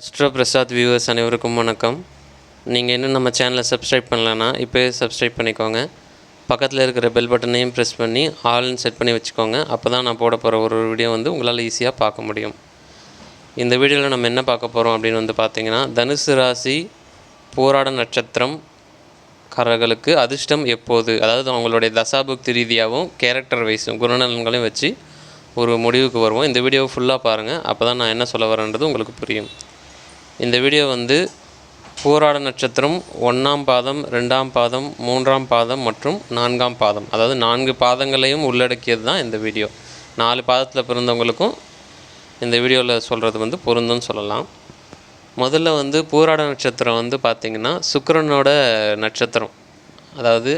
Astro Prasad viewers அனைவருக்கும் வணக்கம். நீங்கள் இன்னும் நம்ம சேனலை சப்ஸ்கிரைப் பண்ணலன்னா இப்போயே சப்ஸ்கிரைப் பண்ணிக்கோங்க. பக்கத்தில் இருக்கிற பெல் பட்டனையும் ப்ரெஸ் பண்ணி ஆல்னு செட் பண்ணி வச்சுக்கோங்க. அப்போ தான் நான் போட போகிற ஒரு ஒரு வீடியோ வந்து உங்களால் ஈஸியாக பார்க்க முடியும். இந்த வீடியோவில் நம்ம என்ன பார்க்க போகிறோம் அப்படின்னு வந்து பார்த்திங்கன்னா தனுசு ராசி போராட நட்சத்திரம் காரர்களுக்கு அதிர்ஷ்டம் எப்போது? அதாவது அவங்களுடைய தசாபுக்தி ரீதியாகவும் கேரக்டர் வைஸும் குணநலன்களையும் வச்சு ஒரு முடிவுக்கு வருவோம். இந்த வீடியோவை ஃபுல்லாக பாருங்கள் அப்போ தான் நான் என்ன சொல்ல வரேன்றது உங்களுக்கு புரியும். இந்த வீடியோ வந்து பூராட நட்சத்திரம் ஒன்றாம் பாதம் ரெண்டாம் பாதம் மூன்றாம் பாதம் மற்றும் நான்காம் பாதம். அதாவது நான்கு பாதங்களையும் உள்ளடக்கியது தான் இந்த வீடியோ. நாலு பாதத்தில் பிறந்தவங்களுக்கும் இந்த வீடியோவில் சொல்கிறது வந்து பொருந்தும்னு சொல்லலாம். முதல்ல வந்து பூராட நட்சத்திரம் வந்து பார்த்திங்கன்னா சுக்கரனோட நட்சத்திரம். அதாவது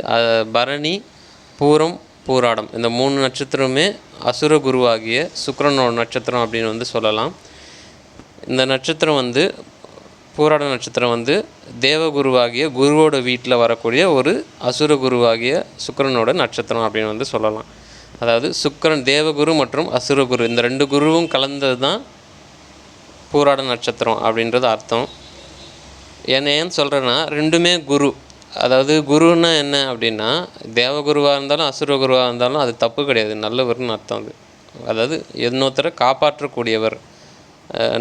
பரணி பூரம் பூராடம். இந்த மூணு நட்சத்திரமே அசுர குருவாகிய சுக்கரனோட நட்சத்திரம் அப்படின்னு வந்து சொல்லலாம். இந்த நட்சத்திரம் வந்து பூராட நட்சத்திரம் வந்து தேவகுருவாகிய குருவோட வீட்டில் வரக்கூடிய ஒரு அசுர குருவாகிய சுக்கிரனோட நட்சத்திரம் அப்படின்னு வந்து சொல்லலாம். அதாவது சுக்கரன் தேவகுரு மற்றும் அசுரகுரு இந்த ரெண்டு குருவும் கலந்தது தான் பூராட நட்சத்திரம் அப்படின்றது அர்த்தம். என்ன ஏன் சொல்கிறேன்னா ரெண்டுமே குரு. அதாவது குருன்னா என்ன அப்படின்னா தேவகுருவாக இருந்தாலும் அசுரகுருவாக இருந்தாலும் அது தப்பு கிடையாது. நல்லவர்னு அர்த்தம் அது. அதாவது இன்னொருத்தரை காப்பாற்றக்கூடியவர்.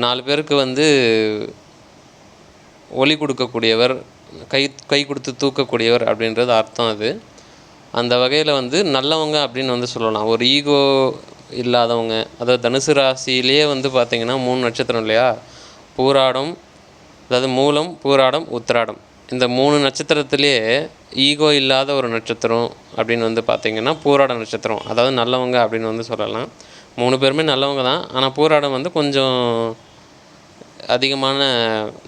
நாலு பேருக்கு வந்து ஒளி கொடுக்கக்கூடியவர் கை கை கொடுத்து தூக்கக்கூடியவர் அப்படின்றது அர்த்தம் அது. அந்த வகையில் வந்து நல்லவங்க அப்படின்னு வந்து சொல்லலாம். ஒரு ஈகோ இல்லாதவங்க அதாவது தனுசு ராசியிலேயே வந்து பார்த்திங்கன்னா மூணு நட்சத்திரம் இல்லையா? பூராடம் அதாவது மூலம் பூராடம் உத்திராடம். இந்த மூணு நட்சத்திரத்திலேயே ஈகோ இல்லாத ஒரு நட்சத்திரம் அப்படின்னு வந்து பார்த்திங்கன்னா பூராட நட்சத்திரம். அதாவது நல்லவங்க அப்படின்னு வந்து சொல்லலாம். மூணு பேருமே நல்லவங்க தான். ஆனால் பூராடம் வந்து கொஞ்சம் அதிகமான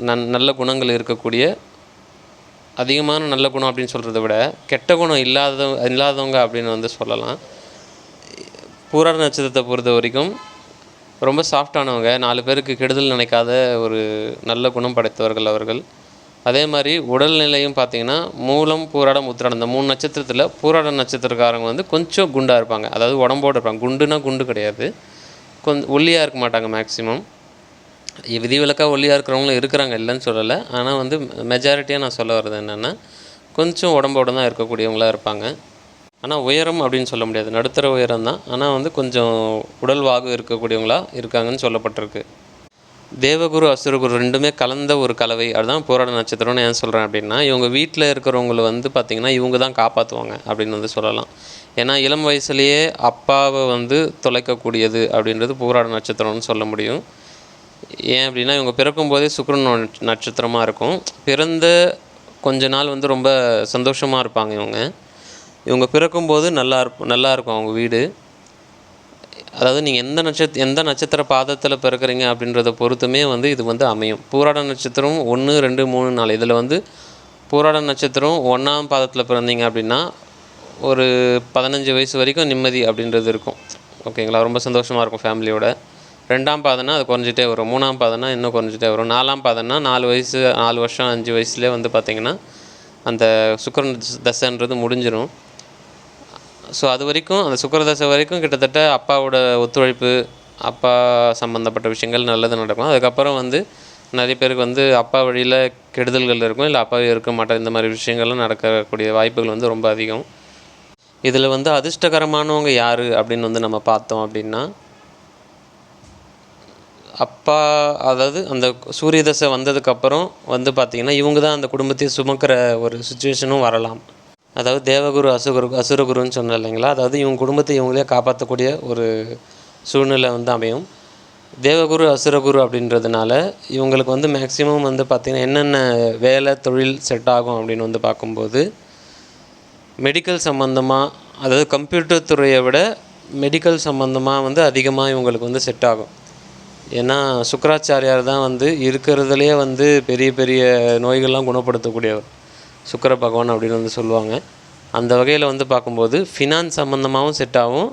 நன் நல்ல குணங்கள் இருக்கக்கூடிய அதிகமான நல்ல குணம் அப்படின்னு சொல்கிறத விட கெட்ட குணம் இல்லாத இல்லாதவங்க அப்படின்னு வந்து சொல்லலாம். பூராட நட்சத்திரத்தை பொறுத்த வரைக்கும் ரொம்ப சாஃப்டானவங்க நாலு பேருக்கு கெடுதல் நினைக்காத ஒரு நல்ல குணம் படைத்தவர்கள் அவர்கள். அதே மாதிரி உடல்நிலையும் பார்த்தீங்கன்னா மூலம் பூராடம் உத்திராடம் இந்த மூணு நட்சத்திரத்தில் பூராட நட்சத்திரக்காரங்க வந்து கொஞ்சம் குண்டாக இருப்பாங்க. அதாவது உடம்போடு இருப்பாங்க. குண்டுனா குண்டு கிடையாது. கொஞ்சம் ஒல்லியாக இருக்க மாட்டாங்க மேக்ஸிமம் விதிவிலக்காக ஒல்லியாக இருக்கிறவங்களும் இருக்கிறாங்க இல்லைன்னு சொல்லலை. ஆனால் வந்து மெஜாரிட்டியாக நான் சொல்ல வர்றது என்னென்னா கொஞ்சம் உடம்போடு தான் இருக்கக்கூடியவங்களாக இருப்பாங்க. ஆனால் உயரம் அப்படின்னு சொல்ல முடியாது. நடுத்தர உயரம் தான். ஆனால் வந்து கொஞ்சம் உடல் வாகு இருக்கக்கூடியவங்களாக இருக்காங்கன்னு சொல்லப்பட்டிருக்கு. தேவகுரு அசுரகுரு ரெண்டுமே கலந்த ஒரு கலவை. அதுதான் போராட நட்சத்திரம்னு ஏன் சொல்கிறேன் அப்படின்னா இவங்க வீட்டில் இருக்கிறவங்கள வந்து பார்த்திங்கன்னா இவங்க தான் காப்பாற்றுவாங்க அப்படின்னு வந்து சொல்லலாம். ஏன்னா இளம் வயசுலேயே அப்பாவை வந்து தொலைக்கக்கூடியது அப்படின்றது போராட நட்சத்திரம்னு சொல்ல முடியும். ஏன் அப்படின்னா இவங்க பிறக்கும் போதே சுக்கிரன் நட்சத்திரமாக இருக்கும். பிறந்த கொஞ்ச நாள் வந்து ரொம்ப சந்தோஷமாக இருப்பாங்க இவங்க. இவங்க பிறக்கும்போது நல்லா இருப் நல்லா இருக்கும் அவங்க வீடு. அதாவது நீங்கள் எந்த நட்சத்திர எந்த நட்சத்திர பாதத்தில் பிறக்கிறீங்க அப்படின்றத பொறுத்துமே வந்து இது வந்து அமையும். பூராட நட்சத்திரம் ஒன்று ரெண்டு மூணு நாலு. இதில் வந்து பூராட நட்சத்திரம் ஒன்றாம் பாதத்தில் பிறந்தீங்க அப்படின்னா ஒரு பதினஞ்சு வயசு வரைக்கும் நிம்மதி அப்படின்றது இருக்கும். ஓகேங்களா? ரொம்ப சந்தோஷமாக இருக்கும் ஃபேமிலியோட. ரெண்டாம் பாதம்னா அது குறைஞ்சிட்டே வரும். மூணாம் பாதம்னா இன்னும் குறைஞ்சிட்டே வரும். நாலாம் பாதம்னா நாலு வயசு நாலு வருஷம் அஞ்சு வயசுலேயே வந்து பார்த்திங்கன்னா அந்த சுக்கரன் தசைன்றது முடிஞ்சிடும் ஸோ அது வரைக்கும் அந்த சுக்கரதசை வரைக்கும் கிட்டத்தட்ட அப்பாவோட ஒத்துழைப்பு அப்பா சம்மந்தப்பட்ட விஷயங்கள் நல்லது நடக்கும். அதுக்கப்புறம் வந்து நிறைய பேருக்கு வந்து அப்பா வழியில் கெடுதல்கள் இருக்கும். இல்லை அப்பாவே இருக்க மாட்டார். இந்த மாதிரி விஷயங்கள்லாம் நடக்கக்கூடிய வாய்ப்புகள் வந்து ரொம்ப அதிகம். இதில் வந்து அதிர்ஷ்டகரமானவங்க யார் அப்படின்னு வந்து நம்ம பார்த்தோம் அப்படின்னா அப்பா அதாவது அந்த சூரிய தசை வந்ததுக்கப்புறம் வந்து பார்த்திங்கன்னா இவங்க தான் அந்த குடும்பத்தையே சுமக்கிற ஒரு சுச்சுவேஷனும் வரலாம். அதாவது தேவகுரு அசுகுரு அசுரகுருன்னு சொன்னேன் இல்லைங்களா? அதாவது இவங்க குடும்பத்தை இவங்களே காப்பாற்றக்கூடிய ஒரு சூழ்நிலை வந்து அமையும். தேவகுரு அசுரகுரு அப்படின்றதுனால இவங்களுக்கு வந்து மேக்ஸிமம் வந்து பார்த்திங்கன்னா என்னென்ன வேலை தொழில் செட் ஆகும் அப்படின்னு வந்து பார்க்கும்போது மெடிக்கல் சம்மந்தமாக அதாவது கம்ப்யூட்டர் துறையை விட மெடிக்கல் சம்மந்தமாக வந்து அதிகமாக இவங்களுக்கு வந்து செட் ஆகும். ஏன்னா சுக்கராச்சாரியார் தான் வந்து இருக்கிறதுலே வந்து பெரிய பெரிய நோய்கள்லாம் குணப்படுத்தக்கூடியவர். சுக்கர பகவான் அப்படின்னு வந்து சொல்லுவாங்க. அந்த வகையில் வந்து பார்க்கும்போது ஃபினான்ஸ் சம்மந்தமாகவும் செட் ஆகும்.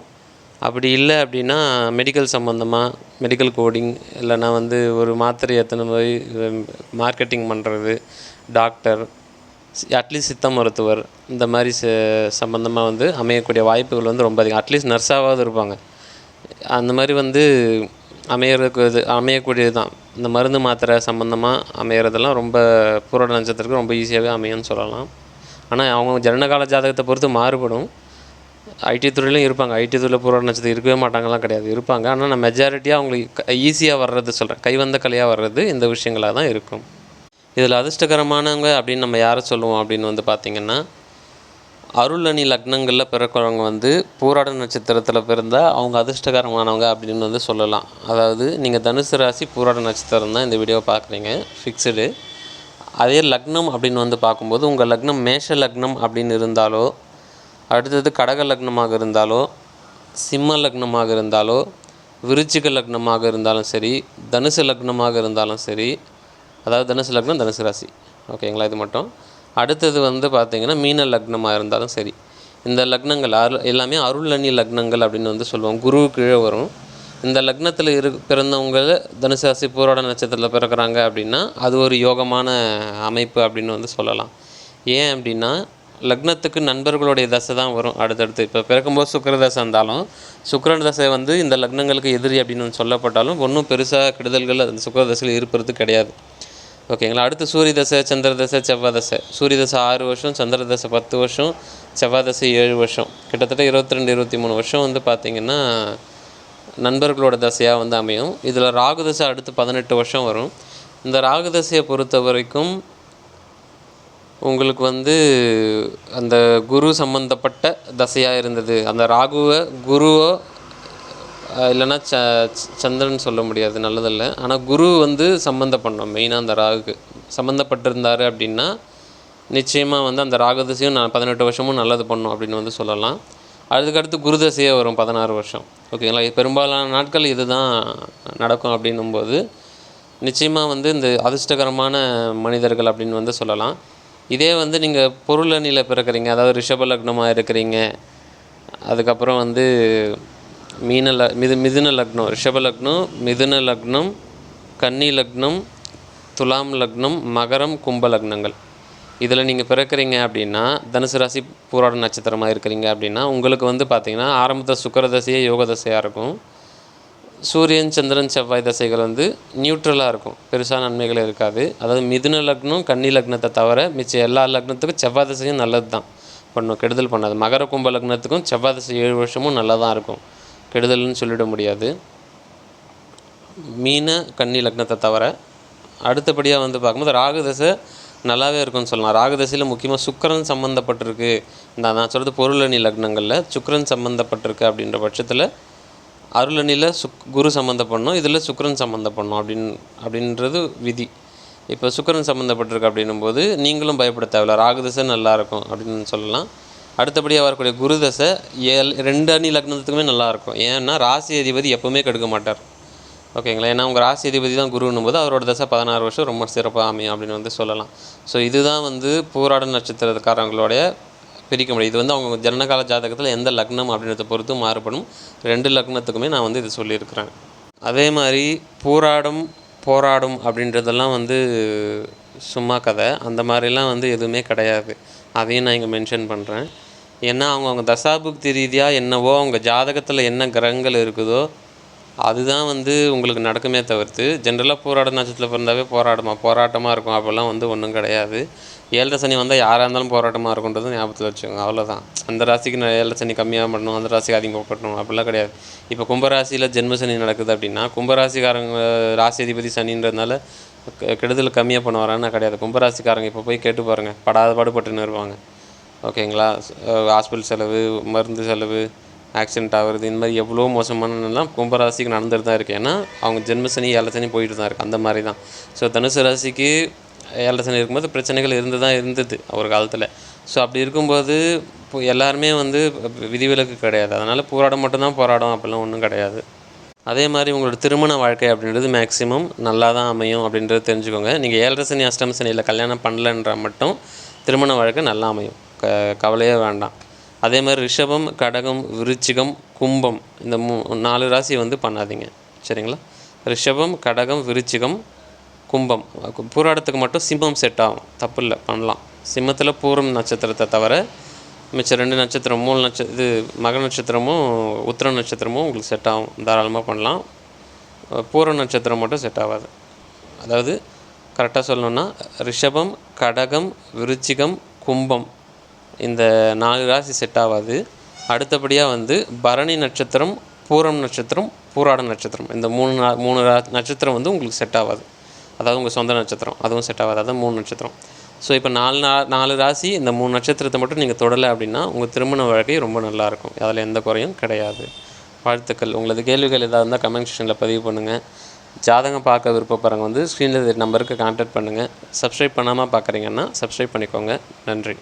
அப்படி இல்லை அப்படின்னா மெடிக்கல் சம்மந்தமாக மெடிக்கல் கோடிங் இல்லைன்னா வந்து ஒரு மாத்திரை எத்தனை போய் மார்க்கெட்டிங் பண்ணுறது டாக்டர் அட்லீஸ்ட் சித்த மருத்துவர் இந்த மாதிரி ச சம்மந்தமாக வந்து அமையக்கூடிய வாய்ப்புகள் வந்து ரொம்ப அதிகம். அட்லீஸ்ட் நர்ஸாவது இருப்பாங்க. அந்த மாதிரி வந்து அமையறதுக்கு இது அமையக்கூடியது தான் இந்த மருந்து மாத்திரை சம்மந்தமாக அமையறதெல்லாம் ரொம்ப பூராட நட்சத்திரத்துக்கு ரொம்ப ஈஸியாகவே அமையும்னு சொல்லலாம். ஆனால் அவங்க ஜனனகால ஜாதகத்தை பொறுத்து மாறுபடும். ஐடி துறையிலும் இருப்பாங்க. ஐடி துறையில் பூராட நட்சத்திரம் இருக்கவே மாட்டாங்கலாம் கிடையாது. இருப்பாங்க. ஆனால் நான் மெஜாரிட்டியாக அவங்களுக்கு ஈஸியாக வர்றது சொல்கிறேன் கைவந்த கலையாக வர்றது இந்த விஷயங்களாக தான் இருக்கும். இதில் அதிர்ஷ்டகரமானவங்க அப்படின்னு நம்ம யாரை சொல்லுவோம் அப்படின்னு வந்து பார்த்திங்கன்னா அருளணி லக்னங்களில் பிறக்கிறவங்க வந்து பூராட நட்சத்திரத்தில் பிறந்தால் அவங்க அதிர்ஷ்டகரமானவங்க அப்படின்னு வந்து சொல்லலாம். அதாவது நீங்கள் தனுசு ராசி பூராட நட்சத்திரம் தான் இந்த வீடியோவை பார்க்குறீங்க ஃபிக்ஸ்டு அதே லக்னம் அப்படின்னு வந்து பார்க்கும்போது உங்கள் லக்னம் மேஷ லக்னம் அப்படின்னு இருந்தாலோ அடுத்தது கடக லக்னமாக இருந்தாலோ சிம்ம லக்னமாக இருந்தாலோ விருச்சிக லக்னமாக இருந்தாலும் சரி தனுசு லக்னமாக இருந்தாலும் சரி அதாவது தனுசு லக்னம் தனுசு ராசி. ஓகேங்களா? இது மட்டும். அடுத்தது வந்து பார்த்திங்கன்னா மீன லக்னமாக இருந்தாலும் சரி இந்த லக்னங்கள் அரு எல்லாமே அருளணி லக்னங்கள் அப்படின்னு வந்து சொல்லுவோம். குரு கீழே வரும். இந்த லக்னத்தில் இரு பிறந்தவங்க தனுசு ராசி பூரோட நட்சத்திரத்தில் பிறக்கிறாங்க அப்படின்னா அது ஒரு யோகமான அமைப்பு அப்படின்னு வந்து சொல்லலாம். ஏன் அப்படின்னா லக்னத்துக்கு நண்பர்களுடைய தசை தான் வரும் அடுத்தடுத்து. இப்போ பிறக்கும்போது சுக்கர தசை இருந்தாலும் சுக்கரன் தசை வந்து இந்த லக்னங்களுக்கு எதிரி அப்படின்னு சொல்லப்பட்டாலும் ஒன்றும் பெருசாக கெடுதல்கள் அந்த சுக்கர தசையில் இருப்பது கிடையாது. ஓகேங்களா அடுத்து சூரிய தசை சந்திர தசை செவ்வாய் தசை சூரிய தசை ஆறு வருஷம் சந்திர தசை பத்து வருஷம் செவ்வாய் தசை ஏழு வருஷம். கிட்டத்தட்ட இருபத்தி ரெண்டு இருபத்தி மூணு வருஷம் வந்து பார்த்திங்கன்னா நண்பர்களோட தசையாக வந்து அமையும். இதில் ராகு தசை அடுத்து பதினெட்டு வருஷம் வரும். இந்த ராகு தசையை பொறுத்த வரைக்கும் உங்களுக்கு வந்து அந்த குரு சம்மந்தப்பட்ட தசையாக இருந்தது. அந்த ராகுவை குருவோ இல்லைன்னா ச ச- சந்திரன் சொல்ல முடியாது நல்லதில்ல. ஆனால் குரு வந்து சம்மந்தப்படணும் மெயினாக அந்த ராகுக்கு. சம்மந்தப்பட்டிருந்தார் அப்படின்னா நிச்சயமாக வந்து அந்த ராகதசையும் நான் பதினெட்டு வருஷமும் நல்லது பண்ணும் அப்படின்னு வந்து சொல்லலாம். அதுக்கடுத்து குருதசையே வரும் பதினாறு வருஷம். ஓகேங்களா பெரும்பாலான நாட்கள் இதுதான் நடக்கும் அப்படின்னும்போது நிச்சயமாக வந்து இந்த அதிர்ஷ்டகரமான மனிதர்கள் அப்படின்னு வந்து சொல்லலாம். இதே வந்து நீங்கள் பொருளணியில் பிறக்கிறீங்க அதாவது ரிஷப லக்னமாக இருக்கிறீங்க அதுக்கப்புறம் வந்து மீன ல மிது மிதுன லக்னம் ரிஷப லக்னம் மிதுன லக்னம் கன்னி லக்னம் துலாம் லக்னம் மகரம் கும்ப லக்னங்கள். இதில் நீங்கள் பிறக்கிறீங்க அப்படின்னா தனுசு ராசி பூராட நட்சத்திரமாக இருக்கிறீங்க அப்படின்னா உங்களுக்கு வந்து பார்த்திங்கன்னா ஆரம்பத்தில் சுக்கர தசையே யோக தசையாக இருக்கும். சூரியன் சந்திரன் செவ்வாய் தசைகள் வந்து நியூட்ரலாக இருக்கும். பெருசாக நன்மைகள் இருக்காது. அதாவது மிதுன லக்னம் கன்னி லக்னத்தை தவிர மிச்சம் எல்லா லக்னத்துக்கும் செவ்வாய் தசையும் நல்லது தான் பண்ணும் கெடுதல் பண்ணாது. மகர கும்ப லக்னத்துக்கும் செவ்வாய் தசை ஏழு வருஷமும் நல்லா தான் இருக்கும். கெடுதல்னு சொல்லிட முடியாது. மீன கன்னி லக்னத்தை தவிர அடுத்தபடியாக வந்து பார்க்கும்போது ராகு தசை நல்லாவே இருக்கும்னு சொல்லலாம். ராகு தசையில் முக்கியமாக சுக்கரன் சம்மந்தப்பட்டிருக்கு இந்த நான் சொல்கிறது பொருளணி லக்னங்களில் சுக்கிரன் சம்மந்தப்பட்டிருக்கு அப்படின்ற பட்சத்தில் அருளணியில் சுக் குரு சம்மந்தப்படணும் இதில் சுக்கரன் சம்மந்தப்படணும் அப்படின் அப்படின்றது விதி. இப்போ சுக்கிரன் சம்மந்தப்பட்டிருக்கு அப்படின்னும் போது நீங்களும் பயப்பட தேவையில்ல. ராகு தசை அப்படின்னு சொல்லலாம். அடுத்தபடியாக வரக்கூடிய குரு தசை ஏழு ரெண்டு அணி லக்னத்துக்குமே நல்லாயிருக்கும். ஏன்னா ராசி அதிபதி எப்போவுமே கெடுக்க மாட்டார். ஓகேங்களா? ஏன்னா உங்கள் ராசி அதிபதி தான் குருன்னும் போது அவரோட தசை பதினாறு வருஷம் ரொம்ப சிறப்பாக அமையும் அப்படின்னு வந்து சொல்லலாம். ஸோ இதுதான் வந்து பூராட நட்சத்திரக்காரங்களுடைய பிரிக்க முடியும். இது வந்து அவங்க ஜனனகால ஜாதகத்தில் எந்த லக்னம் அப்படின்றத பொறுத்து மாறுபடும். ரெண்டு லக்னத்துக்குமே நான் வந்து இது சொல்லியிருக்கிறேன். அதே மாதிரி போராடும் போராடும் அப்படின்றதெல்லாம் வந்து சும்மா கதை. அந்த மாதிரிலாம் வந்து எதுவுமே கிடையாது. அதையும் நான் இங்கே மென்ஷன் பண்ணுறேன் ஏன்னா அவங்கவுங்க தசா தசாபுக்தி ரீதியாக என்னவோ அவங்க ஜாதகத்தில் என்ன கிரகங்கள் இருக்குதோ அதுதான் வந்து உங்களுக்கு நடக்குமே தவிர்த்து ஜென்ரலாக போராட நட்சத்திரத்தில் பிறந்தாவே போராட்டமா போராட்டமாக இருக்கும். அப்போல்லாம் வந்து ஒன்றும் கிடையாது. ஏழரை சனி வந்தால் யாராக இருந்தாலும் போராட்டமாக இருக்குன்றது ஞாபகத்தில் வச்சுக்கோங்க. அவ்வளோதான் அந்த ராசிக்கு நான் ஏழரை சனி கம்மியாக பண்ணணும் அந்த ராசிக்கு அதிகம் போட்டணும் அப்படிலாம் கிடையாது. இப்போ கும்பராசியில் ஜென்ம சனி நடக்குது அப்படின்னா கும்பராசிக்காரங்க ராசி அதிபதி சனின்றதுனால கெடுதல் கம்மியாக பண்ண வரான்னா கிடையாது. கும்பராசிக்காரங்க இப்போ போய் கேட்டு பாருங்கள் படாத பாடுபட்டுன்னு இருப்பாங்க ஓகேங்களா? ஹாஸ்பிட்டல் செலவு மருந்து செலவு ஆக்சிடென்ட் ஆகிறது இந்த மாதிரி எவ்வளோ மோசமானலாம் கும்பராசிக்கு நடந்துட்டு தான் இருக்குது ஏன்னா அவங்க ஜென்மசனி ஏழசனி சனி போயிட்டு தான் இருக்குது அந்த மாதிரி தான். ஸோ தனுசு ராசிக்கு ஏழசனி இருக்கும்போது பிரச்சனைகள் இருந்து தான் இருந்தது ஒரு காலத்தில். ஸோ அப்படி இருக்கும்போது இப்போ எல்லாருமே வந்து விதிவிலக்கு கிடையாது. அதனால் போராடம் மட்டும்தான் போராடும். அப்படிலாம் ஒன்றும் கிடையாது. அதே மாதிரி உங்களோட திருமண வாழ்க்கை அப்படின்றது மேக்ஸிமம் நல்லா தான் அமையும் அப்படின்றது தெரிஞ்சுக்கோங்க. நீங்கள் ஏழரசனி அஷ்டமசனியில் கல்யாணம் பண்ணலன்ற மட்டும் திருமண வாழ்க்கை நல்லா அமையும். க கவலையே வேண்டாம். அதே மாதிரி ரிஷபம் கடகம் விருச்சிகம் கும்பம் இந்த மூ நாலு ராசி வந்து பண்ணாதீங்க. சரிங்களா? ரிஷபம் கடகம் விருச்சிகம் கும்பம். பூராடத்துக்கு மட்டும் சிம்மம் செட் ஆகும். தப்பு இல்லை பண்ணலாம். சிம்மத்தில் பூரம் நட்சத்திரத்தை தவிர மிச்சம் ரெண்டு நட்சத்திரம் மூணு நட்ச இது மக நட்சத்திரமும் உத்திர நட்சத்திரமும் உங்களுக்கு செட் ஆகும். தாராளமாக பண்ணலாம். பூர நட்சத்திரம் மட்டும் செட் ஆகாது. அதாவது கரெக்டாக சொல்லணுன்னா ரிஷபம் கடகம் விருச்சிகம் கும்பம். இந்த நாலு ராசி செட் ஆகாது அடுத்தபடியாக வந்து பரணி நட்சத்திரம் பூரம் நட்சத்திரம் பூராட நட்சத்திரம். இந்த மூணு நா- மூணு ரா- நட்சத்திரம் வந்து உங்களுக்கு செட் ஆகாது அதாவது உங்கள் சொந்த நட்சத்திரம் அதுவும் செட் ஆகாது அதான் மூணு நட்சத்திரம். ஸோ இப்போ நாலு நா நாலு ராசி இந்த மூணு நட்சத்திரத்தை மட்டும் நீங்கள் தொடலை அப்படின்னா உங்கள் திருமண வாழ்க்கை ரொம்ப நல்லாயிருக்கும். அதில் எந்த குறையும் கிடையாது. வாழ்த்துக்கள். உங்களது கேள்விகள் ஏதாவது இருந்தால் கமெண்ட் செக்ஷனில் பதிவு பண்ணுங்கள் ஜாதகம் பார்க்க விருப்பப்படுறவங்க வந்து ஸ்க்ரீனில் நம்பருக்கு கான்டாக்ட் பண்ணுங்கள் சப்ஸ்கிரைப் பண்ணாமல் பார்க்குறீங்கன்னா சப்ஸ்கிரைப் பண்ணிக்கோங்க. நன்றி.